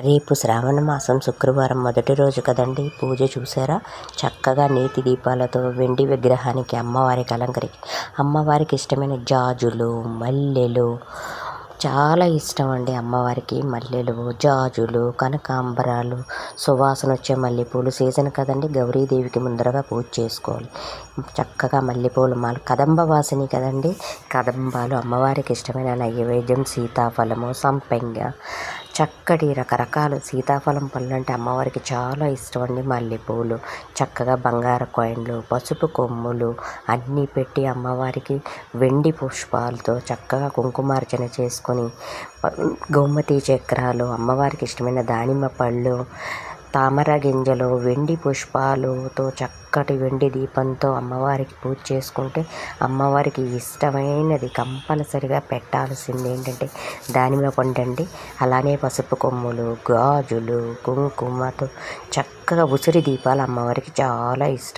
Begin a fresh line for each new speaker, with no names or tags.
రేపు శ్రావణ మాసం శుక్రవారం మొదటి రోజు కదండి. పూజ చూసారా చక్కగా నేతి దీపాలతో వెండి విగ్రహానికి అమ్మవారికి అలంకరికి అమ్మవారికి ఇష్టమైన జాజులు మల్లెలు. చాలా ఇష్టం అండి అమ్మవారికి మల్లెలు జాజులు కనకాంబరాలు సువాసన వచ్చే మల్లెపూలు. సీజన్ కదండి. గౌరీదేవికి ముందరగా పూజ చేసుకోవాలి. చక్కగా మల్లెపూలు మాలు కదంబ వాసిని కదండి. కదంబాలు అమ్మవారికి ఇష్టమైన నైవేద్యం సీతాఫలము సంపెంగ చక్కటి రకరకాలు సీతాఫలం పళ్ళు అంటే అమ్మవారికి చాలా ఇష్టం అండి. మల్లెపూలు చక్కగా బంగారు కాయిన్లు పసుపు కొమ్ములు అన్నీ పెట్టి అమ్మవారికి వెండి పుష్పాలతో చక్కగా కుంకుమార్చన చేసుకొని గోమతి చక్రాలు అమ్మవారికి ఇష్టమైన దానిమ్మ పళ్ళు తామర గింజలు వెండి పుష్పాలతో చక్క చక్కటి వెండి దీపంతో అమ్మవారికి పూజ చేసుకుంటే అమ్మవారికి ఇష్టమైనది కంపల్సరిగా పెట్టాల్సింది ఏంటంటే దానిమ్మ కొండండి అలానే పసుపు కొమ్ములు గాజులు కుంకుమతో చక్కగా ఉసిరి దీపాలు అమ్మవారికి చాలా ఇష్టం.